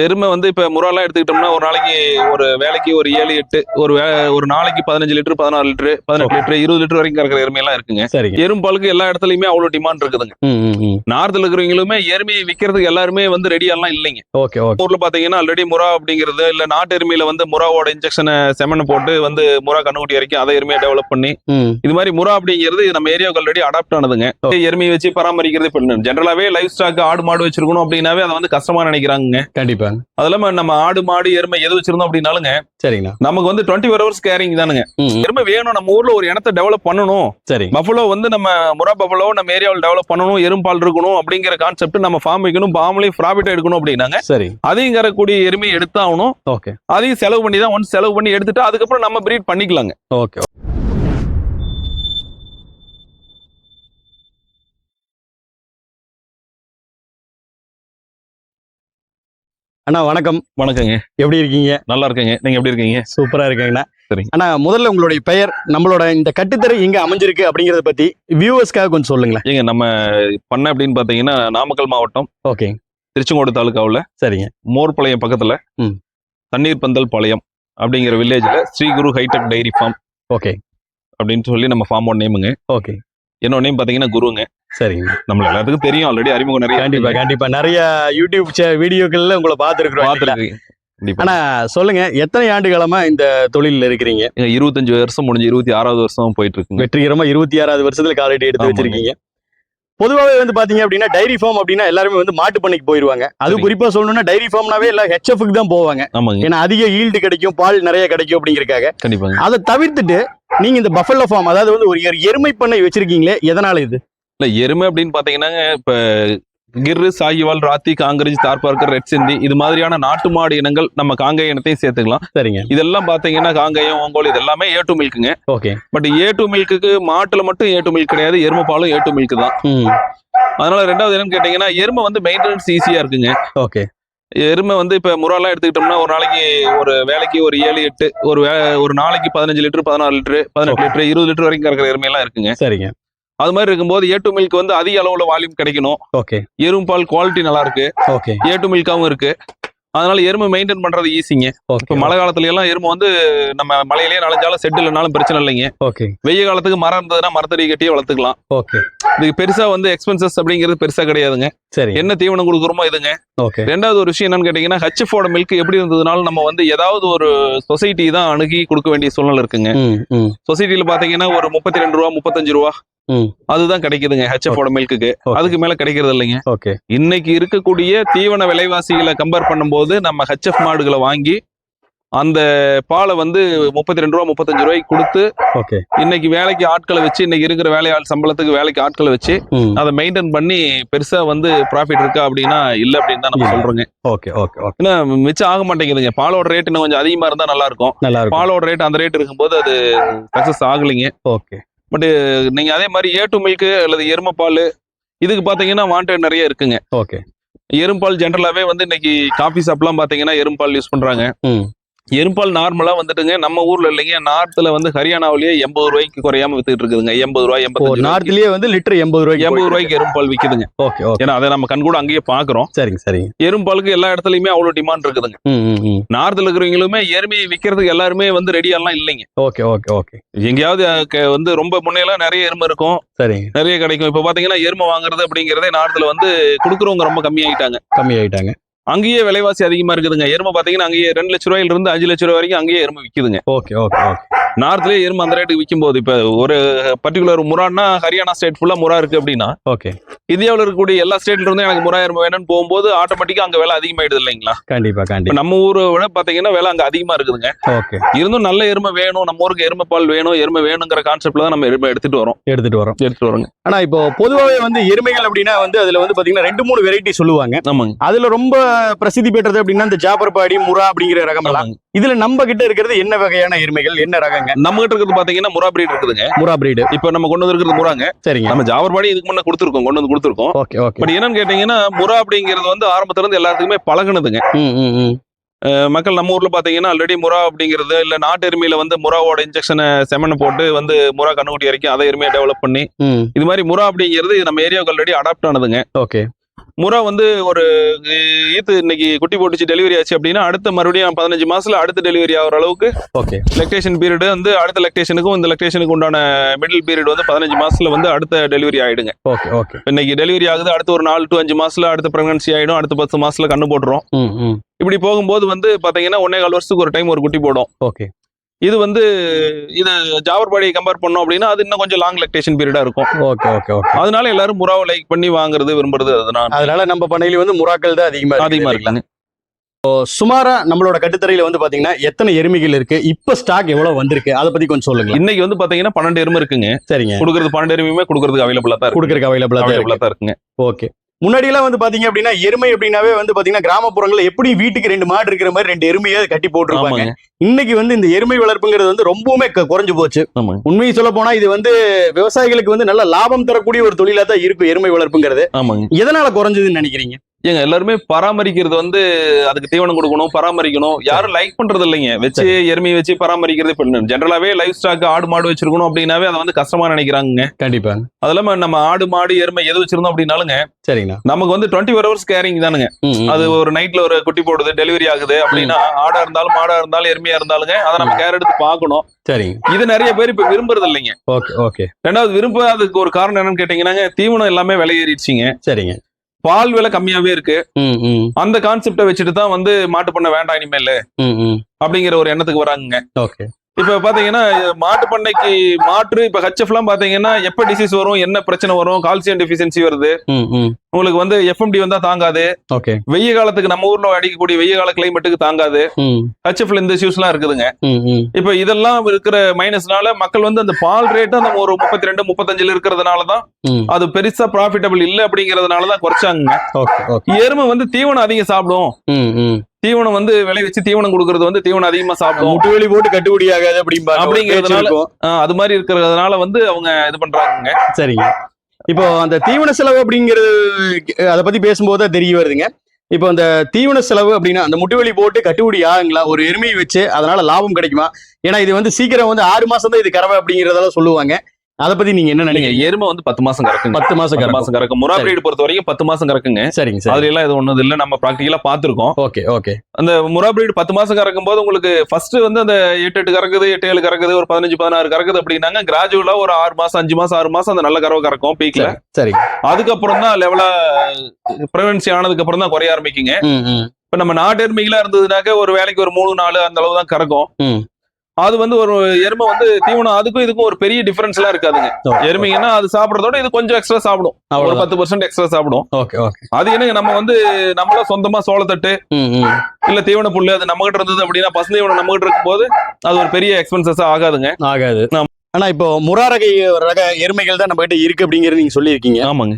எருமை வந்து இப்ப முறாலாம் எடுத்துக்கிட்டோம்னா ஒரு நாளைக்கு ஒரு வேலைக்கு ஒரு ஏழு எட்டு ஒரு ஒரு நாளைக்கு பதினஞ்சு லிட்டர் பதினாறு லிட்டர் பதினெட்டு லிட்டர் இருபது லிட்டர் வரைக்கும் கறக்கிற எருமையெல்லாம் இருக்குங்க. சரிங்க. எரும்பாலுக்கு எல்லா இடத்துலயுமே அவ்வளவு டிமாண்ட் இருக்குதுங்க. நார்த்தில் இருக்கிறவங்களுமே எருமையை விற்கிறதுக்கு எல்லாருமே வந்து ரெடியாலாம் இல்லைங்க. ஓகே ஊர்ல பாத்தீங்கன்னா ஆல்ரெடி முறா அப்படிங்கிறது இல்ல நாட்டு எருமையில வந்து முறாவோட இன்ஜெக்ஷனை செமனை போட்டு வந்து முறா கண்ணுக்குட்டி வரைக்கும் அதை எருமையை டெவலப் பண்ணி இது மாதிரி முறா அப்படிங்கிறது நம்ம ஏரியாவுக்கு ஆல்ரெடி அடாப்ட் ஆனதுங்க. எருமையை வச்சு பராமரிக்கிறது இப்ப ஜென்ரலாவே லைஃப் ஸ்டாக் ஆடு மாடு வச்சிருக்கணும் அப்படின்னாவே அதை வந்து கஷ்டமா நினைக்கிறாங்க கண்டிப்பா. அது இல்லாம நம்ம ஆடு மாடு எருமை எது வச்சிருந்தோம் அப்படின்னாலுங்க சரிங்கண்ணா. நமக்கு வந்து டுவெண்ட்டி ஃபோர் ஹவர்ஸ் கேரிங் தானுங்க. எருமை வேணும் நம்ம ஊர்ல ஒரு இடத்த டெவலப் பண்ணணும். சரி. பஃபலோ வந்து நம்ம முறா பஃபலோ நம்ம ஏரியாவில் டெவலப் பண்ணணும் எரும்பால் இருக்கணும் அப்படிங்கிற கான்செப்ட் நம்ம ஃபார்ம் வைக்கணும் ஃபார்ம்லயும் ப்ராஃபிட் எடுக்கணும் அப்படின்னாங்க. சரி. அதையும் கறக்கூடிய எருமையை எடுத்தாகணும். ஓகே. அதையும் செலவு பண்ணி தான் ஒன்ஸ் செலவு பண்ணி எடுத்துட்டு அதுக்கப்புறம் நம்ம ப்ரீட் பண்ணிக்கலாங்க. ஓகே அண்ணா வணக்கம். வணக்கங்க. எப்படி இருக்கீங்க? நல்லா இருக்கேங்க. நீங்க எப்படி இருக்கீங்க? சூப்பரா இருக்கீங்கண்ணா. சரிங்க. அண்ணா முதல்ல உங்களுடைய பெயர் நம்மளோட இந்த கட்டுத்தரை எங்க அமைஞ்சிருக்கு அப்படிங்கறத பத்தி வியூவர்ஸ்க்காக கொஞ்சம் சொல்லுங்களேன். ஏங்க நம்ம பண்ண அப்படின்னு பாத்தீங்கன்னா நாமக்கல் மாவட்டம். ஓகே. திருச்செங்கோடு தாலுக்காவுல சரிங்க. மோர்பாளையம் பக்கத்துல. ம். தண்ணீர் பந்தல் பாளையம் அப்படிங்கிற வில்லேஜ்ல Sri Guru hi tech dairy farm okay. அப்படின்னு சொல்லி நம்ம ஃபார்மோட நேமுங்க ஓகே. என்னோட நேம் பாத்தீங்கன்னா குருங்க. சரிங்க. நம்மள எல்லாத்துக்கும் தெரியும். ஆல்ரெடி அறிமுகம் நிறைய கண்டிப்பா கண்டிப்பா. நிறைய யூடியூப் வீடியோக்கள்ல உங்களை பார்த்துருக்குறோம். பார்த்துருக்கீங்க. கண்டிப்பா. ஆனா சொல்லுங்க எத்தனை ஆண்டு காலமா இந்த தொழில்ல இருக்கிறீங்க? இருபத்தஞ்சு வருஷம் முடிஞ்சு இருபத்தி ஆறாவது வருஷம் போயிட்டு இருக்குங்க வெற்றிகரமா இருபத்தி ஆறாவது வருஷத்துல காலடி எடுத்து. வச்சிருக்கீங்க. பொதுவாகவே வந்து பாத்தீங்க அப்படின்னா டைரி ஃபார்ம் அப்படின்னா எல்லாருமே வந்து மாட்டு பண்ணைக்கு போயிருவாங்க. அது. குறிப்பா சொல்லணும்னா டைரி ஃபார்ம்னாவே எல்லாம் ஹெச்எஃப்க்கு தான் போவாங்க. ஏன்னா அதிக ஈல்டு கிடைக்கும் பால் நிறைய கிடைக்கும் அப்படிங்கறக்காக கண்டிப்பாங்க. அதை தவிர்த்துட்டு நீங்க இந்த பஃபல்லோ ஃபார்ம் அதாவது வந்து ஒரு எரு- எருமை பண்ணை வச்சிருக்கீங்களே எதனால இது? இல்ல எருமை அப்படின்னு பாத்தீங்கன்னா இப்ப கிர்ரு சாகிவால் ராத்தி காங்கிரஜ் தார்பார்க்கர் ரெட் சிந்தி இது மாதிரியான நாட்டு மாடு இனங்கள் நம்ம காங்கேய இனத்தையும் சேர்த்துக்கலாம். சரிங்க. இதெல்லாம் பாத்தீங்கன்னா காங்கேயம் ஓங்கோல் இது எல்லாமே ஏ டு மில்க்குங்க ஓகே. பட் ஏ டு மில்க்குக்கு மாட்டுல மட்டும் ஏ டு மில்க் கிடையாது எருமை பாலும் ஏ டு மில்க் தான். அதனால ரெண்டாவது என்னன்னு கேட்டீங்கன்னா எருமை வந்து மெயின்டெனன்ஸ் ஈஸியா இருக்குங்க. ஓகே. எருமை வந்து இப்ப முறாலாம் எடுத்துக்கிட்டோம்னா ஒரு நாளைக்கு ஒரு வேலைக்கு ஒரு ஏழு எட்டு ஒரு ஒரு நாளைக்கு பதினஞ்சு லிட்டர் பதினாறு லிட்டர் பதினெட்டு லிட்டர் இருபது லிட்டர் வரைக்கும் கறக்கிற எருமையெல்லாம் இருக்குங்க. சரிங்க. அது மாதிரி இருக்கும்போது ஏ டு மில்க் வந்து அதிக அளவுல வால்யூம் கிடைக்கணும். ஓகே எருமை பால் குவாலிட்டி நல்லா இருக்கு ஓகே ஏ டு மில்காவும் இருக்கு. அதனால எருமை மெயின்டைன் பண்றது ஈஸிங்க இப்ப மழை காலத்துல எல்லாம் எருமை வந்து நம்ம மலையிலேயே நனைஞ்சாலும் செட் இல்லைனாலும் பிரச்சனை இல்லைங்க. ஓகே வெய்ய காலத்துக்கு மரம் இருந்ததுன்னா மரத்தடி கட்டியே வளர்த்துக்கலாம். ஓகே இதுக்கு பெருசா வந்து எக்ஸ்பென்சஸ் அப்படிங்கிறது பெருசா கிடையாதுங்க. சரி. என்ன தீவனம் கொடுக்குறோமோ இதுங்க. ஓகே. ரெண்டாவது ஒரு விஷயம் என்னன்னு கேட்டீங்கன்னா ஹச்எஃபோட மில்க் எப்படி இருந்ததுனால நம்ம வந்து ஏதாவது ஒரு சொசைட்டி தான் அணுகி கொடுக்க வேண்டிய சூழ்நிலை இருக்குங்க. சொசைட்டில பாத்தீங்கன்னா ஒரு முப்பத்தி ரெண்டு ரூபா முப்பத்தஞ்சு ரூபா. அதுதான் கிடைக்குதுங்க ஹெச்எஃபோட மில்க்குக்கு. அதுக்கு மேல கிடைக்கிறது இல்லைங்க. ஓகே. இன்னைக்கு இருக்கக்கூடிய தீவன விலைவாசிகளை கம்பேர் பண்ணும்போது நம்ம ஹெச்எஃப் மாடுகளை வாங்கி அந்த பாலை வந்து முப்பத்தி ரெண்டு ரூபா முப்பத்தஞ்சு ரூபாய்க்கு கொடுத்து ஓகே. இன்னைக்கு வேலைக்கு ஆட்களை வச்சு இன்னைக்கு இருக்கிற வேலையாள் சம்பளத்துக்கு வேலைக்கு ஆட்களை வச்சு அதை மெயின்டைன் பண்ணி பெருசா வந்து ப்ராஃபிட் இருக்கா அப்படின்னா இல்ல அப்படின்னு தான் நம்ம. சொல்றோங்க. Okay okay okay. ஏன்னா மிச்சம் ஆக மாட்டேங்குதுங்க. பாலோட ரேட் இன்னும் கொஞ்சம் அதிகமா இருந்தா நல்லா இருக்கும். நல்லா பாலோட ரேட் அந்த ரேட் இருக்கும்போது அது சக்சஸ் ஆகலைங்க. ஓகே. நீங்க அதே மாதிரி ஏ டு மில்க் அல்லது எருமை பால் இதுக்கு பாத்தீங்கன்னா வாண்டட் நிறைய இருக்குங்க. ஓகே. எரும்பால் ஜென்ரலாவே வந்து இன்னைக்கு காஃபி ஷாப்லாம் பாத்தீங்கன்னா எரும்பால் யூஸ் பண்றாங்க. ம் எரும்பால் நார்மலா வந்துட்டுங்க. நம்ம ஊர்ல இல்லைங்க. நார்த்ல வந்து ஹரியானாவிலேயே எண்பது ரூபாய்க்கு குறையாம வித்துட்டு இருக்குதுங்க. எண்பது ரூபாய் எண்பது நார்த்லயே வந்து லிட்டர் எண்பது ரூபாய்க்கு எண்பது ரூபாய்க்கு எரும்பால் விக்குதுங்க. Okay okay. ஏன்னா அதை நம்ம கண் கூட அங்கேயே பாக்குறோம் சரிங்க சரிங்க. எரும்பாலுக்கு எல்லா இடத்துலயுமே அவ்வளவு டிமாண்ட் இருக்குதுங்க. நார்த்ல இருக்கிறவங்களுமே எருமையை விக்கிறதுக்கு எல்லாருமே வந்து ரெடியாலாம் இல்லைங்க. Okay okay okay. எங்கேயாவது வந்து ரொம்ப முன்னையெல்லாம் நிறைய எருமை இருக்கும். சரிங்க. நிறைய கிடைக்கும். இப்ப பாத்தீங்கன்னா எருமை வாங்குறது அப்படிங்கறதே நார்த்ல வந்து குடுக்குறவங்க ரொம்ப கம்மியாயிட்டாங்க. கம்மி ஆயிட்டாங்க அங்கேயே விலைவாசி அதிகமா இருக்குதுங்க. எருமை பாத்தீங்கன்னா அங்கேயே ரெண்டு லட்ச ரூபாயில இருந்து அஞ்சு லட்ச ரூபாய் வரைக்கும் அங்கேயே எருமை விக்குதுங்க. ஓகே ஓகே ஓகே நார்த்லயே எருமை அந்த ரேட்டுக்கு விற்கும் போது இப்ப ஒரு பர்டிகுலர் முறான்னா ஹரியானா ஸ்டேட் ஃபுல்லா முறா இருக்கு அப்படின்னா ஓகே இந்தியாவுல இருக்கக்கூடிய எல்லா ஸ்டேட்ல இருந்தும் எனக்கு முறா எருமை வேணும்னு போகும்போது ஆட்டோமேட்டிக்கா அங்க விலை அதிகமாயிடுது இல்லைங்களா? கண்டிப்பா கண்டிப்பா. நம்ம ஊரை விட பாத்தீங்கன்னா விலை அங்க அதிகமா இருக்குதுங்க. ஓகே இருந்தும் நல்ல எருமை வேணும் நம்ம ஊருக்கு எருமை பால் வேணும் எருமை வேணுங்கிற கான்செப்ட்ல தான் நம்ம எருமை எடுத்துட்டு வரோம். எடுத்துட்டு வரோம். எடுத்துட்டு வரோங்க. ஆனா இப்போ பொதுவாவே வந்து எருமைகள் அப்படின்னா வந்து அதுல வந்து பாத்தீங்கன்னா ரெண்டு மூணு வெரைட்டி சொல்லுவாங்க. ஆமாங்க. அதுல ரொம்ப பிரசித்தி பெற்றது அப்படின்னா இந்த ஜாபர்பாடி முரா அப்படிங்கிற ரகம். இதுல நம்ம கிட்ட இருக்கிறது என்ன வகையான எருமைகள் என்ன ரகங்க நம்ம கிட்ட இருக்கிறது பாத்தீங்கன்னா முறா பிரீட் இருக்குதுங்க. முரா பிரீடு இப்ப நம்ம கொண்டு வந்திருக்கிறது முறாங்க. சரிங்க. நம்ம ஜாவர்பாடி இதுக்கு முன்ன கொடுத்துருக்கோம் கொண்டு வந்து கொடுத்துருக்கோம். Okay okay. பட் என்னன்னு கேட்டீங்கன்னா முறா அப்படிங்கிறது வந்து ஆரம்பத்துல இருந்து எல்லாத்துக்குமே பழகுனதுங்க. மக்கள் நம்ம ஊர்ல பாத்தீங்கன்னா ஆல்ரெடி முறா அப்படிங்கிறது இல்ல நாட்டு எருமையில வந்து முறாவோட இன்ஜெக்ஷனை செமனை போட்டு வந்து முறா கண்ணுக்குட்டி வரைக்கும் அதை எருமையை டெவலப் பண்ணி இது மாதிரி முறா அப்படிங்கிறது நம்ம ஏரியாவுக்கு ஆல்ரெடி அடாப்ட் ஆனதுங்க. ஓகே. முறை வந்து ஒரு ஈத்து இன்னைக்கு குட்டி போட்டுச்சு டெலிவரி ஆச்சு அப்படின்னா அடுத்த மறுபடியும் பதினஞ்சு மாசத்துல அடுத்த டெலிவரி ஆகிற அளவுக்கு ஓகே. லெக்டேஷன் பீரியட் வந்து அடுத்த லெக்டேஷனுக்கும் இந்த லெக்டேஷனுக்கு உண்டான மிடில் பீரியட் வந்து பதினஞ்சு மாசத்துல வந்து அடுத்த டெலிவரி ஆயிடுங்க. Okay okay. இன்னைக்கு டெலிவரி ஆகுது அடுத்த ஒரு நாலு டு அஞ்சு மாசத்துல அடுத்த பிரெக்னன்சி ஆயிடும் அடுத்த பத்து மாசத்துல கண்ணு போட்டுரும். ம் ம். இப்படி போகும்போது வந்து பாத்தீங்கன்னா ஒன்னே கால் வருஷத்துக்கு ஒரு டைம் ஒரு குட்டி போடும். ஓகே. இது வந்து இது ஜாவர்பாடியை கம்பேர் பண்ணோம் அப்படின்னா அது இன்னும் கொஞ்சம் லாங் லெக்டேஷன் பீரியடா இருக்கும். ஓகே ஓகே ஓகே அதனால எல்லாரும் முறாவை லைக் பண்ணி வாங்குறது விரும்புறது அதுதான். அதனால நம்ம பண்ணையில வந்து முறாக்கள் தான் அதிகமா இருக்குது. அதிகமா? இருக்குங்க சுமாரா நம்மளோட கட்டுத்தரையில வந்து பாத்தீங்கன்னா எத்தனை எருமைகள் இருக்கு? இப்ப ஸ்டாக் எவ்வளவு வந்திருக்கு? அதை பத்தி கொஞ்சம் சொல்லுங்க இன்னைக்கு வந்து பாத்தீங்கன்னா பன்னெண்டு எருமை இருக்குங்க. சரிங்க. கொடுக்கறது பன்னெண்டு எருமையுமே கொடுக்கறதுக்கு அவைலபிளா தான் இருக்கு. கொடுக்கறதுக்கு அவைலபிளா தான் இருக்குங்க. ஓகே முன்னாடி எல்லாம் வந்து பாத்தீங்க அப்படின்னா எருமை அப்படின்னாவே வந்து பாத்தீங்கன்னா கிராமப்புறங்கள்ல எப்படி வீட்டுக்கு ரெண்டு மாடு இருக்கிற மாதிரி ரெண்டு எருமையை கட்டி போட்டுருப்பாங்க. இன்னைக்கு வந்து இந்த எருமை வளர்ப்புங்கிறது வந்து ரொம்பவுமே குறைஞ்சு போச்சு. உண்மையை சொல்ல போனா இது வந்து விவசாயிகளுக்கு வந்து நல்ல லாபம் தரக்கூடிய ஒரு தொழிலா தான் இருக்கும் எருமை வளர்ப்புங்கிறது. எதனால குறைஞ்சதுன்னு நினைக்கிறீங்க? ஏங்க எல்லாருமே பராமரிக்கிறது வந்து அதுக்கு தீவனம் கொடுக்கணும் பராமரிக்கணும். யாரும் லைக் பண்றது இல்லைங்க. வச்சு எருமையை வச்சு பராமரிக்கிறது இப்ப ஜென்ரலாவே லைஃப் ஸ்டாக் ஆடு மாடு வச்சிருக்கணும் அப்படின்னாவே அதை வந்து கஷ்டமா நினைக்கிறாங்க கண்டிப்பா அது இல்லாம நம்ம ஆடு மாடு எருமை எது வச்சிருந்தோம் அப்படின்னாலுங்க சரிங்கண்ணா. நமக்கு வந்து டுவெண்ட்டி ஃபோர் ஹவர்ஸ் கேரிங் தானுங்க அது ஒரு நைட்ல ஒரு குட்டி போடுது டெலிவரி ஆகுது அப்படின்னா ஆடா இருந்தாலும் மாடா இருந்தாலும் எருமையா இருந்தாலுங்க அதை நம்ம கேர் எடுத்து பார்க்கணும். சரிங்க. இது நிறைய பேர் இப்ப விரும்புறது இல்லைங்க. Okay okay. ரெண்டாவது விரும்பாததுக்கு ஒரு காரணம் என்னன்னு கேட்டீங்கன்னா தீவனம் எல்லாமே விலை ஏறிடுச்சிங்க. சரிங்க. பால் விலை கம்மியாவே இருக்கு. அந்த கான்செப்டை வச்சுட்டு தான் வந்து மாட்டு பண்ண வேண்டாம் இனிமேல் அப்படிங்கிற ஒரு எண்ணத்துக்கு வராங்க ஓகே. இப்ப பாத்தீங்கன்னா மாட்டு பண்ணைக்கு மாற்று இப்ப ஹச்எஃப் எல்லாம் பாத்தீங்கன்னா எப்ப டிசீஸ் வரும் என்ன பிரச்சனை வரும் கால்சியம் டெஃபிஷியன்சி வருது. உங்களுக்கு வந்து எஃப்எம்டி வந்தா தாங்காது. ஓகே. வெய்ய காலத்துக்கு நம்ம ஊர்ல அடிக்கக்கூடிய வெய்ய கால கிளைமேட்டுக்கு தாங்காது. ஹச்எஃப்ல இந்த இஷ்யூஸ் எல்லாம் இருக்குதுங்க. இப்ப இதெல்லாம் இருக்கிற மைனஸ்னால மக்கள் வந்து அந்த பால் ரேட் அந்த ஒரு முப்பத்தி ரெண்டு முப்பத்தஞ்சுல இருக்கிறதுனால தான் ம். அது பெருசா ப்ராஃபிட்டபிள் இல்ல அப்படிங்கறதுனால தான் குறைச்சாங்க ஓகே ஓகே. எருமை வந்து தீவனம் அதிகம் சாப்பிடும். தீவனம் வந்து விளை வச்சு தீவனம் கொடுக்கறது வந்து தீவனம் அதிகமா சாப்பிடும். முட்டு வெளி போட்டு கட்டுப்படி ஆகாது அப்படிம்பாங்க. ஒரு அப்படிங்கிறதுனால- அது மாதிரி இருக்கிறதுனால வந்து அவங்க இது பண்றாங்க சரிங்க. இப்போ அந்த தீவன செலவு அப்படிங்கிறது அதை பத்தி பேசும்போது தெரிய வருதுங்க. இப்போ அந்த தீவன செலவு அப்படின்னா அந்த முட்டுவெளி போட்டு கட்டுப்படி ஆகுங்களா? ஒரு எருமையை வச்சு அதனால லாபம் கிடைக்குமா? ஏன்னா இது வந்து சீக்கிரம் வந்து ஆறு மாசம் தான் இது கறவை அப்படிங்கறதெல்லாம் சொல்லுவாங்க. அதை பத்தி நீங்க என்ன நினைக்கிறீங்க? எருமை வந்து பத்து மாசம் கறக்குங்க. பத்து மாசம் கறவை மாசம் கறக்கும். முறா சரி. பிரீடு பொறுத்த வரைக்கும் பத்து மாசம் கறக்குங்க. சரிங்க சரி. அதுல எல்லாம் இது ஒண்ணு இல்ல. நம்ம ப்ராக்டிகலா பாத்துருக்கோம் ஓகே ஓகே. அந்த முறா பிரீடு பத்து மாசம் கறக்கும் போது உங்களுக்கு ஃபர்ஸ்ட் வந்து அந்த எட்டு எட்டு கறக்குது எட்டு ஏழு கறக்குது ஒரு பதினஞ்சு பதினாறு கறக்குது அப்படின்னாங்க. கிராஜுவலா ஒரு ஆறு மாசம் அஞ்சு மாசம் ஆறு மாசம் அந்த நல்ல கறவை கறக்கும் பீக்ல சரி அதுக்கப்புறம் தான் லெவலா ப்ரிவென்சி ஆனதுக்கு அப்புறம் தான் குறைய ஆரம்பிக்குங்க. இப்ப நம்ம நாட்டு எருமைகளா இருந்ததுனாக்க ஒரு வேலைக்கு ஒரு மூணு நாலு அந்த அளவு தான் கறக்கும். அது வந்து ஒரு எருமை வந்து தீவனம் அதுக்கும் இதுக்கும் ஒரு பெரிய டிஃபரன்ஸ் எல்லாம் இருக்காதுங்க. எருமைங்கன்னா அது சாப்பிடறதோட இது கொஞ்சம் எக்ஸ்ட்ரா சாப்பிடும். ஒரு பத்து பர்சன்ட் எக்ஸ்ட்ரா சாப்பிடும். Okay okay. அது என்னங்க நம்ம வந்து நம்மள சொந்தமா சோளத்தட்டு இல்ல தீவன புல்லு அது நம்ம கிட்ட இருந்தது அப்படின்னா பசுந்தீவனம் நம்ம கிட்ட இருக்கும்போது அது ஒரு பெரிய எக்ஸ்பென்சஸ் ஆகாதுங்க. ஆகாது. ஆனா இப்போ முறா ரக ரக எருமைகள் தான் நம்ம கிட்ட இருக்கு அப்படிங்கறது நீங்க சொல்லியிருக்கீங்க. ஆமாங்க.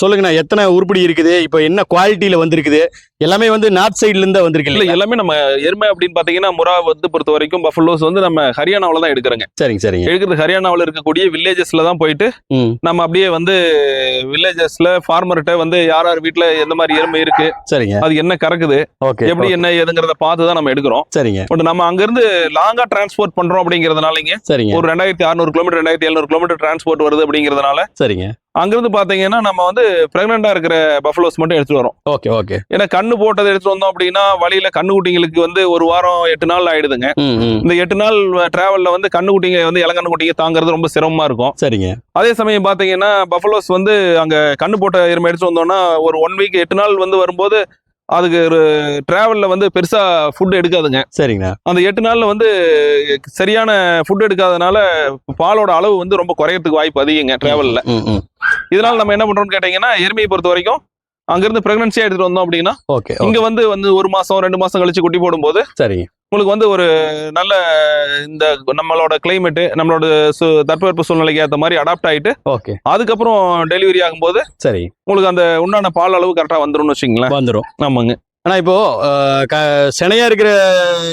சொல்லுங்கண்ணா எத்தனை உருப்படி இருக்குது? இப்போ என்ன குவாலிட்டியில வந்திருக்குது? எல்லாமே வந்து நார்த் சைடுல இருந்து தான் வந்திருக்கு இல்ல எல்லாமே நம்ம எருமை அப்படின்னு பாத்தீங்கன்னா முறா வந்து பொறுத்த வரைக்கும் பஃபலோஸ் வந்து நம்ம ஹரியானாவில தான் எடுக்கிறோங்க. சரிங்க சரிங்க. எடுக்கிறது ஹரியானாவில் இருக்கக்கூடிய வில்லேஜஸ்ல தான் போயிட்டு நம்ம அப்படியே வந்து வில்லேஜஸ்ல ஃபார்மர்கிட்ட வந்து யார் யார் வீட்ல எந்த மாதிரி எருமை இருக்கு சரிங்க. அது என்ன கறக்குது ஓகே எப்படி என்ன ஏதுங்கிறத பார்த்து தான் நம்ம எடுக்கிறோம். சரிங்க. பட் நம்ம அங்க இருந்து லாங்கா டிரான்ஸ்போர்ட் பண்றோம் அப்படிங்கறதுனாலங்க சரிங்க. ஒரு ரெண்டாயிரத்தி அறுநூறு கிலோமீட்டர் ரெண்டாயிரத்தி எழுநூறு கிலோமீட்டர் டிரான்ஸ்போர்ட் வருது அப்படிங்கறதுனால சரிங்க. அங்கிருந்து பாத்தீங்கன்னா நம்ம வந்து பிரெக்னண்டா இருக்கிற பஃபலோஸ் மட்டும் எடுத்துட்டு வரோம். ஓகே ஓகே ஏன்னா கண்ணு போட்டதை எடுத்துட்டு வந்தோம் அப்படின்னா வழியில கண்ணுக்குட்டிங்களுக்கு வந்து ஒரு வாரம் எட்டு நாள் ஆயிடுதுங்க. இந்த எட்டு நாள் டிராவல்ல வந்து கண்ணுக்குட்டிங்க வந்து இளங்கண்ணு குட்டிங்க தாங்கிறது ரொம்ப சிரமமா இருக்கும். சரிங்க. அதே சமயம் பாத்தீங்கன்னா பஃபலோஸ் வந்து அங்க கண்ணு போட்ட எருமை எடுத்துட்டு வந்தோம்னா ஒரு ஒன் வீக் எட்டு நாள் வந்து வரும்போது அதுக்கு ஒரு டிராவல்ல வந்து பெருசா ஃபுட் எடுக்காதுங்க. சரிங்கண்ணா. அந்த எட்டு நாள்ல வந்து சரியான ஃபுட் எடுக்காதனால பாலோட அளவு வந்து ரொம்ப குறையறதுக்கு வாய்ப்பு அதிகங்க டிராவல்ல இதனால நம்ம என்ன பண்றோம்னு கேட்டீங்கன்னா எருமையை பொறுத்த வரைக்கும் அங்கிருந்து பிரெக்னன்சியா எடுத்துட்டு வந்தோம் அப்படின்னா ஓகே. இங்க வந்து வந்து ஒரு மாசம் ரெண்டு மாசம் கழிச்சு குட்டி போடும்போது சரிங்க. உங்களுக்கு வந்து ஒரு நல்ல இந்த நம்மளோட கிளைமேட் நம்மளோட தட்பவெப்ப சூழ்நிலைக்கு ஏற்ற மாதிரி அடாப்ட் ஆயிட்டு ஓகே. அதுக்கப்புறம் டெலிவரி ஆகும்போது சரி. உங்களுக்கு அந்த உண்டான பால் அளவு கரெக்டா வந்துரும்னு வச்சுங்களேன் வந்துரும். ஆமாங்க. ஆனா இப்போ சினையா இருக்கிற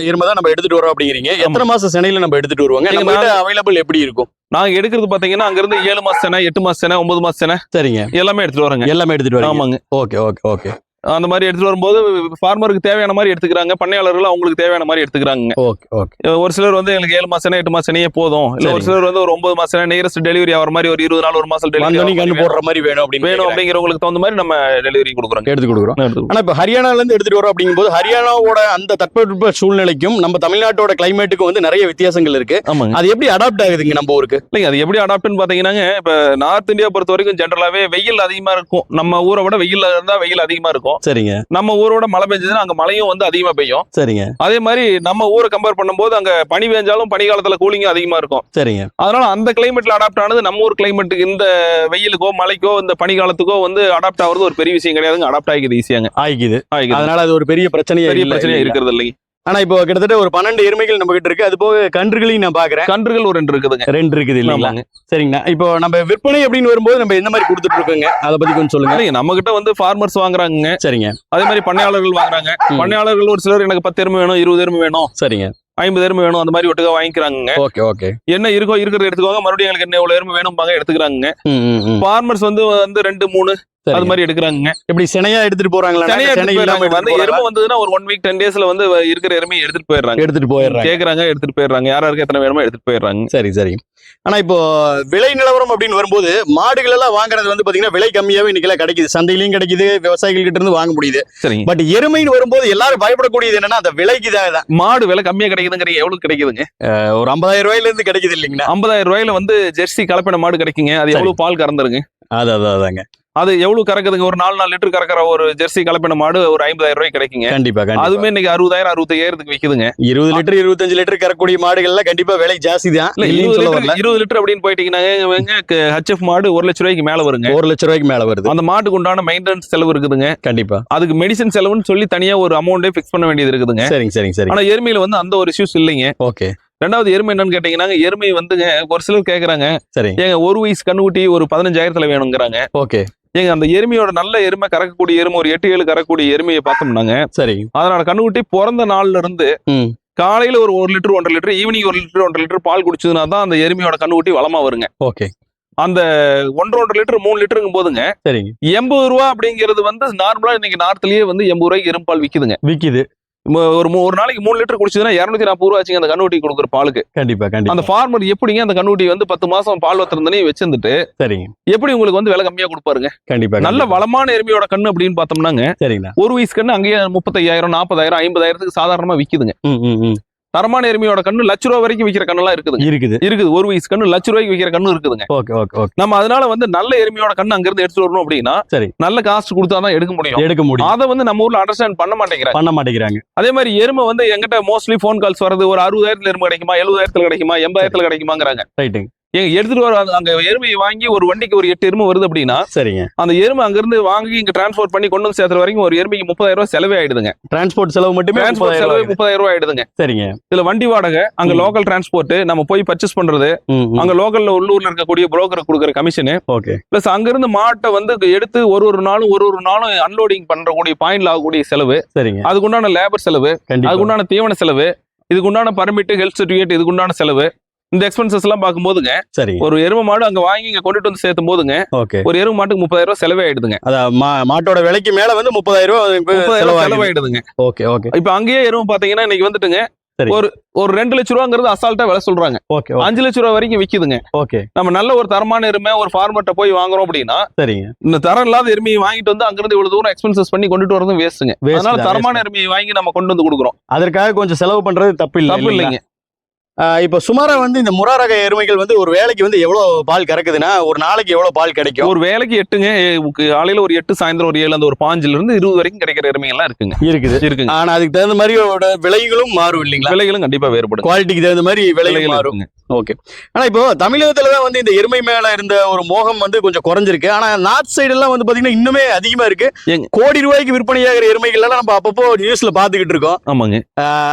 எருமை தான் நம்ம எடுத்துட்டு வரோம் அப்படிங்கிறீங்க. எத்தனை மாசம் சினையில நம்ம எடுத்துட்டு வருவாங்க? நம்ம அவைலபிள் எப்படி இருக்கும்? நாங்க எடுக்கிறது பாத்தீங்கன்னா அங்க இருந்து ஏழு மாசம் செனை எட்டு மாசம் செனை ஒன்பது மாசம் செனை சரிங்க. எல்லாமே எடுத்துட்டு வரோங்க எல்லாமே எடுத்துட்டு வரீங்க ஆமாங்க. Okay okay okay. அந்த மாதிரி எடுத்துட்டு வரும்போது ஃபார்மருக்கு தேவையான மாதிரி எடுத்துக்கிறாங்க. பண்ணையாளர்கள் அவங்களுக்கு தேவையான மாதிரி எடுத்துக்கிறாங்க ஒரு சிலர் வந்து எங்களுக்கு ஏழு மாசம் எட்டு மாசம் போதும். இல்ல ஒரு. சிலர் வந்து ஒரு ஒன்பது மாசம் நியரஸ்ட் டெலிவரி ஆகிற மாதிரி ஒரு இருபது நாள் ஒரு மாசம் டெலிவரி போடுற மாதிரி வேணும் அப்படின்னு வேணும். அப்படிங்கிறவங்களுக்கு தகுந்த மாதிரி நம்ம டெலிவரி கொடுக்குறோங்க. எடுத்து கொடுக்குறோம். ஆனா இப்ப ஹரியானால இருந்து எடுத்துட்டு வரோம் அப்படிங்கும்போது ஹரியானாவோட அந்த தட்பவெட்ப சூழ்நிலைக்கும் நம்ம தமிழ்நாட்டோட கிளைமேட்டுக்கும் வந்து நிறைய வித்தியாசங்கள் இருக்கு. அது எப்படி அடாப்ட் ஆகுதுங்க நம்ம ஊருக்கு? இல்லைங்க அது எப்படி அடாப்ட்னு பாத்தீங்கன்னாங்க இப்ப நார்த் இந்தியா பொறுத்த வரைக்கும் ஜென்ரலாவே வெயில் அதிகமா இருக்கும். நம்ம ஊரை விட வெயில் இருந்தா வெயில் அதிகமா இருக்கும். சரிங்க. நம்ம ஊரோட மழை பெஞ்சதுன்னா அங்க மழையும் வந்து அதிகமா பெய்யும். சரிங்க. அதே மாதிரி நம்ம ஊரை கம்பேர் பண்ணும்போது அங்க பனி பெஞ்சாலும் பனி காலத்துல கூலிங்கும் அதிகமா இருக்கும். சரிங்க. அதனால அந்த கிளைமேட்ல அடாப்ட் ஆனது நம்ம ஊர் கிளைமேட்டுக்கு இந்த வெயிலுக்கோ மழைக்கோ இந்த பனி காலத்துக்கோ வந்து அடாப்ட் ஆகுறது ஒரு பெரிய விஷயம் கிடையாதுங்க. அடாப்ட் ஆகிக்குது ஈஸியாங்க ஆகிக்குது. அதனால அது ஒரு பெரிய பிரச்சனையே பெரிய பிரச்சனையா? இருக்கிறது இல்லைங்க. ஆனா இப்போ கிட்டத்தட்ட ஒரு பன்னெண்டு எருமைகள் நம்ம கிட்ட இருக்கு. அது போக கன்றுகளையும் நான் பாக்குறேன். கன்றுகள் ஒரு ரெண்டு இருக்குதுங்க ரெண்டு இருக்குது இல்லைங்களா. சரிங்கண்ணா. இப்போ நம்ம விற்பனை அப்படின்னு வரும்போது நம்ம என்ன மாதிரி கொடுத்துட்டு இருக்கோங்க? அதை பத்தி கொஞ்சம் சொல்லுங்க. நம்ம கிட்ட வந்து ஃபார்மர்ஸ் வாங்குறாங்க சரிங்க. அதே மாதிரி பண்ணையாளர்கள் வாங்குறாங்க. பண்ணையாளர்கள் ஒரு சிலர் எனக்கு பத்து எருமை வேணும் இருபது எருமை வேணும் சரிங்க. ஐம்பது எருமை வேணும் அந்த மாதிரி ஒட்டுக்கா வாங்கிக்கிறாங்க ஓகே ஓகே. என்ன இருக்கோ இருக்கிறத எடுத்துக்கோங்க. மறுபடியும் எங்களுக்கு என்ன எவ்வளவு எருமை வேணும்பாங்க எடுத்துக்கிறாங்க ம் ம், ம். ஃபார்மர்ஸ் வந்து வந்து ரெண்டு மூணு அது. மாதிரி எடுக்கிறாங்க எப்படி சினையா எடுத்துட்டு போறாங்களா. வந்து எருமை? வந்ததுன்னா ஒரு ஒன் வீக் டென் டேஸ்ல வந்து இருக்கிற எருமையை எடுத்துட்டு போயிடுறாங்க. எடுத்துட்டு போயிடுறாங்க. கேக்குறாங்க எடுத்துட்டு போயிடுறாங்க. யார் யாருக்கு எத்தனை வேணுமோ எடுத்துட்டு போயிடுறாங்க. சரி சரி. ஆனா இப்போ விலை நிலவரம் அப்படின்னு வரும்போது மாடுகள் எல்லாம் வாங்குறது வந்து பாத்தீங்கன்னா விலை கம்மியாவே இன்னைக்கு கிடைக்குது. சந்தையிலயும் கிடைக்குது விவசாயிகள் கிட்ட இருந்து வாங்க முடியுது. சரிங்க பட் எருமைன்னு வரும்போது எல்லாரும் பயப்படக்கூடியது என்னன்னா அந்த விலைக்கு தான் மாடு விலை கம்மியா கிடைக்குதுங்கிறீங்க எவ்வளவு கிடைக்குதுங்க? ஒரு ஐம்பதாயிரம் ரூபாயில இருந்து கிடைக்குது இல்லைங்களா? ஐம்பதாயிரம் ரூபாயில வந்து ஜெர்சி கலப்பின மாடு கிடைக்குங்க. அது. எவ்வளவு பால் கறந்துருங்க? அது அதான் அதாங்க. அது எவ்வளவு கறக்குதுங்க? ஒரு நாலு நாலு லிட்டர் கறக்கிற ஒரு ஜெர்சி கலப்பின மாடு ஒரு ஐம்பதாயிரம் ரூபாய்க்கு கிடைக்குங்க. கண்டிப்பா அதுவுமே இன்னைக்கு அறுபதாயிரம் அறுபத்தாயிரத்துக்கு விக்குதுங்க. இருபது லிட்டர் இருபத்தஞ்சு லிட்டர் கறக்கூடிய மாடுகள்லாம் கண்டிப்பா விலை ஜாஸ்தி தான் இருபது லிட்டர் அப்படின்னு போயிட்டீங்கன்னா ஹெச்எஃப் மாடு ஒரு லட்ச ரூபாய்க்கு மேல வருங்க. ஒரு லட்ச ரூபாய்க்கு மேல வருது. அந்த மாட்டுக்கு உண்டான மெயின்டெனன்ஸ் செலவு இருக்குதுங்க. கண்டிப்பா. அதுக்கு மெடிசன் செலவுன்னு சொல்லி தனியா ஒரு அமௌண்டே ஃபிக்ஸ் பண்ண வேண்டியது இருக்குதுங்க. சரிங்க சரிங்க சரி ஆனா எருமையில வந்து அந்த ஒரு இஷ்யூஸ் இல்லைங்க. ஓகே. ரெண்டாவது எருமை என்னன்னு கேட்டீங்கன்னா எருமை வந்துங்க ஒரு சிலர் கேக்குறாங்க. சரி ஏங்க ஒரு வயசு கண்ணுக்குட்டி ஒரு பதினஞ்சாயிரத்துல வேணுங்கிறாங்க. ஓகே. ஏங்க அந்த எருமையோட நல்ல எருமை கறக்கக்கூடிய எருமை ஒரு எட்டு ஏழு கறக்கக்கூடிய எருமையை பார்த்தோம்னாங்க. சரி. அதனால கண்ணுக்குட்டி பிறந்த நாள்ல இருந்து காலையில ஒரு ஒரு லிட்டர் ஒன்றரை லிட்டர் ஈவினிங் ஒரு லிட்டர் ஒன்றரை லிட்டர் பால் குடிச்சதுனா தான் அந்த எருமையோட கண்ணுக்குட்டி வளமா வருங்க. ஓகே. அந்த ஒன்றரை ஒன்றரை லிட்டர் மூணு லிட்டருங்கும் போதுங்க சரிங்க. எண்பது ரூபா அப்படிங்கிறது வந்து நார்மலா இன்னைக்கு நார்த்லயே வந்து எண்பது ரூபாய்க்கு எரும்பால் விக்குதுங்க. விக்குது. ஒரு ஒரு நாளைக்கு மூணு லிட்டர் குடிச்சதுன்னா இருநூத்தி நாற்பது ரூபா ஆச்சுங்க அந்த கண்ணுக்குட்டி கொடுக்குற பாலுக்கு. கண்டிப்பா கண்டிப்பா. அந்த ஃபார்மர் எப்படிங்க அந்த கண்ணுக்குட்டி வந்து பத்து மாசம் பால் வத்திருந்தனே வச்சிருந்துட்டு சரிங்க. எப்படி உங்களுக்கு வந்து விலை கம்மியா கொடுப்பாருங்க? கண்டிப்பா நல்ல வளமான எருமையோட கண்ணு அப்படின்னு பார்த்தோம்னாங்க சரிங்கண்ணா ஒரு வயசு கண்ணு அங்கேயே முப்பத்தையாயிரம் நாற்பதாயிரம் ஐம்பதாயிரத்துக்கு சாதாரணமா விக்குதுங்க. தரமான எருமையோட கண்ணு லட்ச ரூபா வரைக்கும் விக்கிற கண்ணெல்லாம் இருக்குதுங்க இருக்குது. இருக்குது. ஒரு வயசு கண்ணு லட்ச ரூபாய்க்கு விக்கிற கண்ணு இருக்குதுங்க. Okay okay okay. நம்ம அதனால வந்து நல்ல எருமையோட கண்ணு அங்க இருந்து எடுத்துட்டு வரணும் அப்படின்னா சரி. நல்ல காஸ்ட் கொடுத்தாதான் எடுக்க முடியும். எடுக்க முடியும். அதை வந்து நம்ம ஊர்ல அண்டர்ஸ்டாண்ட் பண்ண மாட்டேங்கிறாங்க. பண்ண மாட்டேங்கிறாங்க. அதே மாதிரி எருமை வந்து எங்கிட்ட மோஸ்ட்லி ஃபோன் கால்ஸ் வருது ஒரு அறுபதாயிரத்துல எருமை கிடைக்குமா எழுபதாயிரத்துல கிடைக்குமா எண்பதாயிரத்துல கிடைக்குமாங்கிறாங்க. ரைட்டுங்க எங்க எடுத்துட்டு வர அங்க- எருமையை வாங்கி ஒரு வண்டிக்கு ஒரு எட்டு எருமை வருது அப்படின்னா சரிங்க. அந்த எருமை அங்க இருந்து வாங்கி இங்க டிரான்ஸ்போர்ட் பண்ணி கொண்டு வந்து சேர்த்துற வரைக்கும் ஒரு எருமைக்கு முப்பதாயிரம் ரூபாய் செலவே ஆயிடுதுங்க. டிரான்ஸ்போர்ட் செலவு மட்டுமே டிரான்ஸ்போர்ட் செலவே. முப்பதாயிரம் ரூபாய் ஆயிடுதுங்க. சரிங்க. இதுல வண்டி வாடகை அங்க. லோக்கல் டிரான்ஸ்போர்ட் நம்ம போய் பர்ச்சேஸ் பண்றது. அங்க லோக்கல்ல உள்ளூர்ல இருக்கக்கூடிய புரோக்கர் கொடுக்குற கமிஷன் ஓகே பிளஸ் அங்க இருந்து மாட்டை வந்து எடுத்து ஒரு ஒரு நாளும் ஒரு ஒரு நாளும் அன்லோடிங் பண்றக்கூடிய பாயிண்ட்ல ஆகக்கூடிய செலவு சரிங்க. அதுக்குண்டான லேபர் செலவு அதுக்குண்டான தீவன செலவு இதுக்குண்டான பர்மிட் ஹெல்த் சர்டிஃபிகேட் இதுக்குண்டான செலவு இந்த எக்ஸ்பென்சஸ் எல்லாம் பார்க்கும்போதுங்க சரிங்க ஒரு எருமை மாடு அங்க வாங்கி இங்க கொண்டுட்டு வந்து சேர்த்தும் போதுங்க ஓகே. ஒரு எருமை மாட்டுக்கு முப்பதாயிரம் ரூபாய் செலவே ஆயிடுதுங்க. அதான் மா- மாட்டோட விலைக்கு மேல வந்து முப்பதாயிரம் ரூபாய். செலவாயிடுதுங்க. Okay okay. இப்ப அங்கேயே எருமை பாத்தீங்கன்னா இன்னைக்கு வந்துட்டுங்க சரி. ஒரு ஒரு ரெண்டு லட்ச ரூபாங்கிறது அசால்ட்டா விலை சொல்றாங்க. ஓகே அஞ்சு லட்ச ரூபா வரைக்கும் விக்குதுங்க. ஓகே. நம்ம நல்ல ஒரு தரமான எருமை ஒரு ஃபார்மர்ட்ட போய் வாங்குறோம் அப்படின்னா சரிங்க. இந்த தரம் இல்லாத எருமையை வாங்கிட்டு வந்து அங்கிருந்து இவ்வளவு தூரம் எக்ஸ்பென்சஸ் பண்ணி கொண்டுட்டு வரதும் வேஸ்ட்டுங்க அதனால தான், தரமான எருமையை வாங்கி நம்ம கொண்டு வந்து கொடுக்குறோம். அதற்காக கொஞ்சம் செலவு பண்றது தப்பு இல்ல தப்பு இல்லைங்க. இப்ப சுமாரா வந்து இந்த முறா ரக எருமைகள் வந்து ஒரு வேலைக்கு வந்து எவ்வளவு பால் கறக்குதுன்னா ஒரு நாளைக்கு எவ்வளவு பால் கிடைக்கும்? ஒரு வேலைக்கு எட்டுங்க காலையில ஒரு எட்டு சாயந்தரம் ஒரு ஏழு அந்த ஒரு பாஞ்சுல இருந்து இருபது வரைக்கும் கிடைக்கிற எருமைகள்லாம் இருக்குங்க. இருக்குது. இருக்குங்க. ஆனா அதுக்கு தகுந்த மாதிரி விலைகளும் மாறும் இல்லைங்களா? விலைகளும் கண்டிப்பா வேறுபடும். குவாலிட்டிக்கு தகுந்த மாதிரி விலைகள் மாறும். இருக்குங்க. ஓகே. ஆனா இப்போ தமிழகத்துல தான் வந்து இந்த எருமை மேல இருந்த ஒரு மோகம் வந்து கொஞ்சம் குறைஞ்சிருக்கு. ஆனா நார்த் சைடு எல்லாம் வந்து பாத்தீங்கன்னா இன்னுமே அதிகமா இருக்கு? கோடி ரூபாய்க்கு விற்பனையாகிற எருமைகள் எல்லாம் நம்ம அப்பப்போ நியூஸ்ல பாத்துக்கிட்டு இருக்கோம். ஆமாங்க.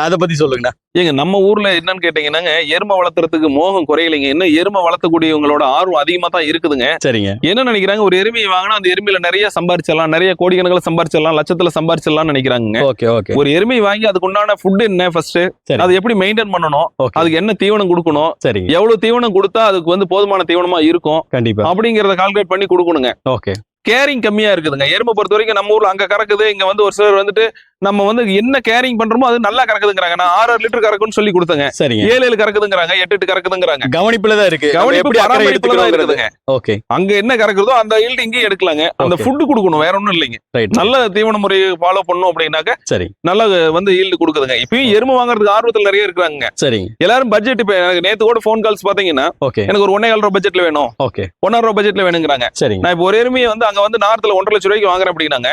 அதை பத்தி சொல்லுங்கண்ணா. ஏங்க நம்ம ஊர்ல என்னன்னு கேட்டீங்கன்னாங்க எருமை வளர்த்துறதுக்கு மோகம் குறையலைங்க. இன்னும் எருமை வளர்த்தக்கூடியவங்களோட ஆர்வம் அதிகமா தான் இருக்குதுங்க. சரிங்க. என்ன நினைக்கிறாங்க ஒரு எருமையை வாங்கினா அந்த எருமையில நிறைய சம்பாரிச்சிடலாம் நிறைய கோடிக்கணக்கில் சம்பாரிச்சிடலாம் லட்சத்துல சம்பாரிச்சிடலாம்னு நினைக்கிறாங்க ஓகே ஓகே. ஒரு எருமை வாங்கி அதுக்கு உண்டான ஃபுட் என்ன ஃபர்ஸ்ட் சரி. அது எப்படி மெயின்டைன் பண்ணணும்? அதுக்கு என்ன தீவனம் கொடுக்கணும்? சரிங்க. எவ்வளவு தீவனம் கொடுத்தா அதுக்கு வந்து போதுமான தீவனமா இருக்கும்? கண்டிப்பா. அப்படிங்கறத கால்குலேட் பண்ணி கொடுக்கணுங்க. ஓகே. கேரிங் கம்மியா இருக்குதுங்க. எருமை பொறுத்த வரைக்கும் நம்ம ஊர்ல அங்க கறக்குது இங்க வந்து ஒரு சிலர் வந்துட்டு நம்ம வந்து என்ன கேரிங் பண்றோமோ அது நல்லா கறக்குதுங்கிறாங்க. நான் ஆறு ஆறு லிட்டர் கறக்குன்னு சொல்லி கொடுத்தேங்க. சரிங்க. ஏழு ஏழு கறக்குதுங்கிறாங்க எட்டு எட்டு கறக்குதுங்கிறாங்க. கவனிப்புல தான் இருக்கு கவனிப்பு பராமரிப்புல தான் இருக்குதுங்க. ஓகே. அங்க என்ன கறக்குறதோ அந்த ஈல்டு இங்கேயும் எடுக்கலாங்க. அந்த Okay. ஃபுட் கொடுக்கணும் வேற ஒண்ணும் இல்லைங்க. நல்ல தீவன முறையை ஃபாலோ பண்ணோம் அப்படின்னாக்க சரி. நல்ல வந்து ஈல்டு கொடுக்குதுங்க. இப்பயும் எருமை வாங்குறதுக்கு ஆர்வத்தில் நிறைய இருக்கிறாங்க சரிங்க எல்லாரும் பட்ஜெட் இப்ப எனக்கு நேத்து கூட ஃபோன் கால்ஸ் பாத்தீங்கன்னா ஓகே. எனக்கு ஒரு ஒன்னே ரூபாய் பட்ஜெட்ல வேணும். ஓகே. ஒன்னரை ரூபாய் பட்ஜெட்ல வேணுங்கிறாங்க. சரிங்க. நான் இப்போ ஒரு எருமையை வந்து அங்க வந்து நார்த்துல ஒன்றரை லட்சம் ரூபாய்க்கு வாங்குறேன் அப்படின்னாங்க.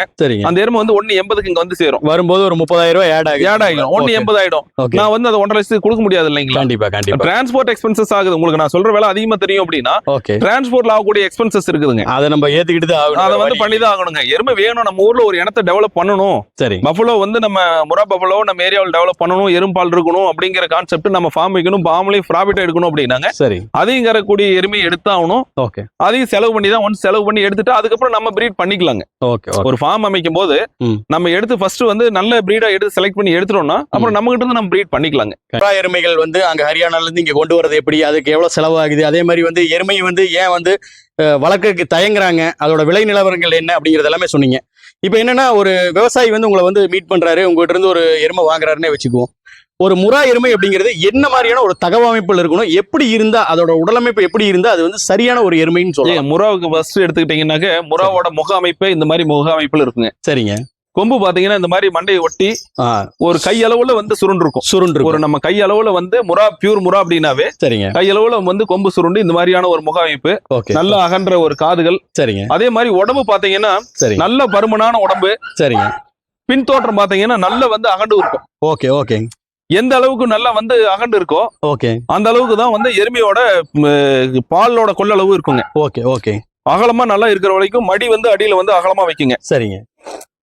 அந்த எருமை வந்து ஒன்னு எண்பதுக்கு இங்க வந்து சேரும். வரும்போது ஒரு முப்பதாயிரம் ரூபாய் ஆட் ஆகும் ஏட் ஆகிடும். ஒன்னு எண்பது ஆயிடும் நான் வந்து அதை ஒன்றரை லட்சத்துக்கு கொடுக்க முடியாது இல்லைங்களா? கண்டிப்பா கண்டிப்பா. டிரான்ஸ்போர்ட் எக்ஸ்பென்சஸ் ஆகுது. உங்களுக்கு நான் சொல்ற வேலை அதிகமா தெரியும் அப்படின்னா டிரான்ஸ்போர்ட்ல ஆகக்கூடிய எக்ஸ்பென்சஸ் இருக்குதுங்க. அதை நம்ம ஏத்துக்கிட்டு தான் ஆகணும். அதை வந்து பண்ணி தான் ஆகணுங்க. எருமை வேணும். நம்ம ஊர்ல ஒரு இடத்த டெவலப் பண்ணணும். சரி. பஃபலோ வந்து நம்ம முறா பஃபலோ நம்ம ஏரியாவில் டெவலப் பண்ணணும். எரும்பால் இருக்கணும் அப்படிங்கிற கான்செப்ட் நம்ம ஃபார்ம் வைக்கணும். பாம்பளையும் ப்ராஃபிட் எடுக்கணும் அப்படின்னாங்க. சரி. அதையும் கறக்கூடிய எருமையை எடுத்தாகணும். ஓகே அதையும் செலவு பண்ணி தான் ஒன்ஸ் செலவு பண்ணி எடுத்துட்டு அதுக்கப்புறம் நம்ம பிரீட் பண்ணிக்கலாங்க. ஓகே ஒரு ஃபார்ம் அமைக்கும் போது. நம்ம எடுத்து ஃபர்ஸ்ட் வந்து நல்ல பிரீடா எடுத்து செலக்ட் பண்ணி எடுத்துட்டோம்னா அப்புறம் நம்ம கிட்ட இருந்து நம்ம பிரீட் பண்ணிக்கலாங்க. புறா எருமைகள் வந்து அங்க ஹரியானால இருந்து இங்க கொண்டு வரது எப்படி அதுக்கு எவ்வளவு செலவாகுது அதே மாதிரி வந்து எருமை வந்து ஏன் வந்து வளர்க்கறதுக்கு தயங்குறாங்க அதோட விலை நிலவரங்கள் என்ன அப்படிங்கறது எல்லாமே சொன்னீங்க. இப்போ என்னன்னா ஒரு விவசாயி வந்து உங்களை வந்து மீட் பண்றாரு உங்ககிட்ட இருந்து ஒரு எருமை வாங்குறாருன்னே வச்சுக்குவோம். ஒரு முறா எருமை அப்படிங்கிறது என்ன மாதிரியான ஒரு தகவமைப்புல இருக்கணும்? எப்படி இருந்தா அதோட உடலமைப்பு எப்படி இருந்தா அது வந்து சரியான ஒரு எருமைன்னு சொல்லலாம். முறாவுக்கு ஃபர்ஸ்ட் எடுத்துக்கிட்டீங்கன்னாக்க முறாவோட முக அமைப்பு இந்த மாதிரி முக அமைப்புல இருக்குங்க. சரிங்க. கொம்பு பாத்தீங்கன்னா இந்த மாதிரி மண்டையை ஒட்டி ஒரு கை அளவுல வந்து சுருண்டு இருக்கும் சுருண்டு ஒரு. நம்ம கை அளவுல வந்து முறா பியூர் முறா அப்படின்னாவே சரிங்க. கை அளவுல வந்து கொம்பு சுருண்டு இந்த மாதிரியான ஒரு முக அமைப்பு ஓகே. நல்ல அகன்ற ஒரு காதுகள். சரிங்க. அதே மாதிரி உடம்பு பாத்தீங்கன்னா சரி. நல்ல பருமனான உடம்பு. சரிங்க. பின் தோற்றம் பாத்தீங்கன்னா நல்ல வந்து அகண்டு இருக்கும். Okay okay. எந்த அளவுக்கு நல்லா வந்து அகண்டு இருக்கோ ஓகே. அந்த அளவுக்கு தான் வந்து எருமையோட பாலோட கொள்ளளவு இருக்குங்க. Okay okay. அகலமா நல்லா இருக்கிற வரைக்கும் மடி வந்து அடியில வந்து அகலமா வைக்குங்க. சரிங்க.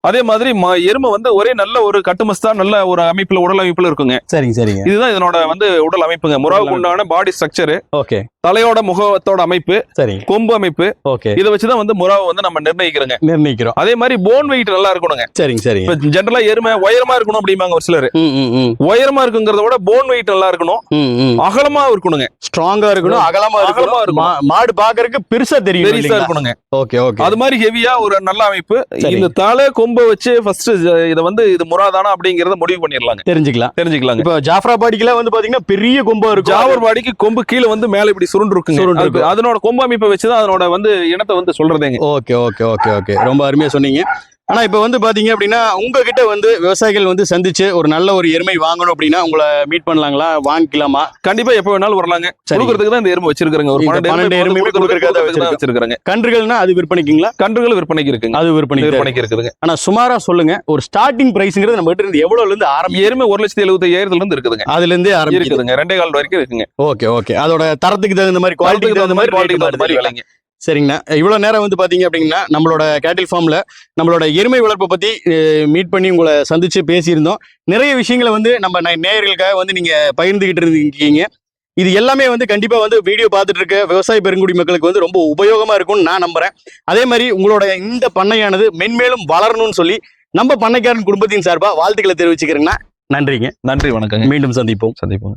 அதே மாதிரி எருமை வந்து ஒரே நல்ல ஒரு கட்டுமஸ்தா நல்ல ஒரு அமைப்புல உடல் அமைப்புல இருக்குங்க. சரிங்க சரிங்க. இதுதான் இதனோட வந்து உடல் அமைப்புங்க. முறாவுக்கு உண்டான பாடி ஸ்ட்ரக்சர் ஓகே. தலையோட முகத்தோட அமைப்பு சரிங்க கொம்பு அமைப்பு ஓகே. இதை வச்சுதான் வந்து முறாவை வந்து நம்ம நிர்ணயிக்கிறோங்க. நிர்ணயிக்கிறோம். அதே மாதிரி போன் வெயிட் நல்லா இருக்கணுங்க. சரிங்க சரிங்க. இப்ப ஜென்ரலா எருமை உயரமா இருக்கணும் அப்படிம்பாங்க ஒரு சிலர். உயரமா இருக்குங்கிறத விட போன் வெயிட் நல்லா இருக்கணும். அகலமா இருக்கணுங்க. ஸ்ட்ராங்கா இருக்கணும் அகலமா அகலமா இருக்கணும் இருக்கணும். மா- மாடு பாக்குறதுக்கு பெருசா தெரியும் பெருசா? இருக்கணுங்க. Okay okay. அது மாதிரி ஹெவியா ஒரு நல்ல அமைப்பு. சரி. இந்த தலை கொம்பை வச்சு ஃபர்ஸ்ட் இதை வந்து இது முறாதானா அப்படிங்கறத முடிவு பண்ணிடலாங்க தெரிஞ்சுக்கலாம். தெரிஞ்சுக்கலாங்க. இப்போ ஜாஃப்ராபாடிக்குலாம் வந்து பாத்தீங்கன்னா பெரிய கொம்பா இருக்கும். ஜாவர் பாடிக்கு கொம்பு கீழே வந்து மேல இப்படி சுருண்டு. அதனோட கொம்பு அமைப்பை வச்சுதான் அதனோட வந்து இனத்தை வந்து சொல்றதேங்க. Okay okay okay okay. ரொம்ப அருமையா சொன்னீங்க. ஆனா இப்போ வந்து பாத்தீங்க அப்படின்னா உங்ககிட்ட வந்து விவசாயிகள் வந்து சந்திச்சு ஒரு நல்ல ஒரு எருமை வாங்கணும் அப்படின்னா உங்களை மீட் பண்ணலாங்களா? வாங்கிக்கலாமா? கண்டிப்பா எப்ப வேணாலும் வரலாங்க. கொடுக்கறதுக்கு தான் இந்த எறும்பு வச்சிருக்காங்க ஒரு பன்னெண்டு தான் வச்சிருக்காங்க. கன்றுகள்னா அது விற்பனைக்குங்களா? கன்றுகள் விற்பனைக்கு இருக்குங்க. அது விற்பனை விற்பனைக்கு இருக்குதுங்க ஆனா சுமாரா சொல்லுங்க ஒரு ஸ்டார்டிங் பிரைஸ்ங்கிறது நம்ம கிட்ட இருந்து எவ்வளவுல இருந்து ஆரம்பி எருமை ஒரு லட்சத்தி எழுபத்தி ஐயாயிரத்துல இருந்து இருக்குதுங்க. அதுல இருந்தே ஆரம்பிக்குது. இருக்குதுங்க. ரெண்டே கால் வரைக்கும் இருக்குங்க. Okay okay. அதோட தரத்துக்கு தகுந்த மாதிரி குவாலிட்டிக்கு தகுந்த மாதிரி குவாலிட்டி rate தகுந்த மாதிரி. விலைங்க. சரிங்கண்ணா. இவ்வளவு நேரம் வந்து பாத்தீங்க அப்படின்னா நம்மளோட கேட்டில் ஃபார்ம்ல நம்மளோட எருமை வளர்ப்பை பத்தி மீட் பண்ணி உங்களை சந்திச்சு பேசியிருந்தோம். நிறைய விஷயங்களை வந்து நம்ம நேயர்களுக்காக வந்து நீங்க பகிர்ந்துகிட்டு இருக்கீங்க இது எல்லாமே வந்து கண்டிப்பா வந்து வீடியோ பார்த்துட்டு இருக்க விவசாய பெருங்குடி மக்களுக்கு வந்து ரொம்ப உபயோகமா இருக்கும்னு நான் நம்புறேன். அதே மாதிரி உங்களோட இந்த பண்ணையானது மென்மேலும் வளரணும்னு சொல்லி நம்ம பண்ணைக்காரன் குடும்பத்தின் சார்பா வாழ்த்துக்களை தெரிவிச்சுக்கிறேங்கண்ணா. நன்றிங்க. நன்றி வணக்கங்க. மீண்டும் சந்திப்போம். சந்திப்போம்.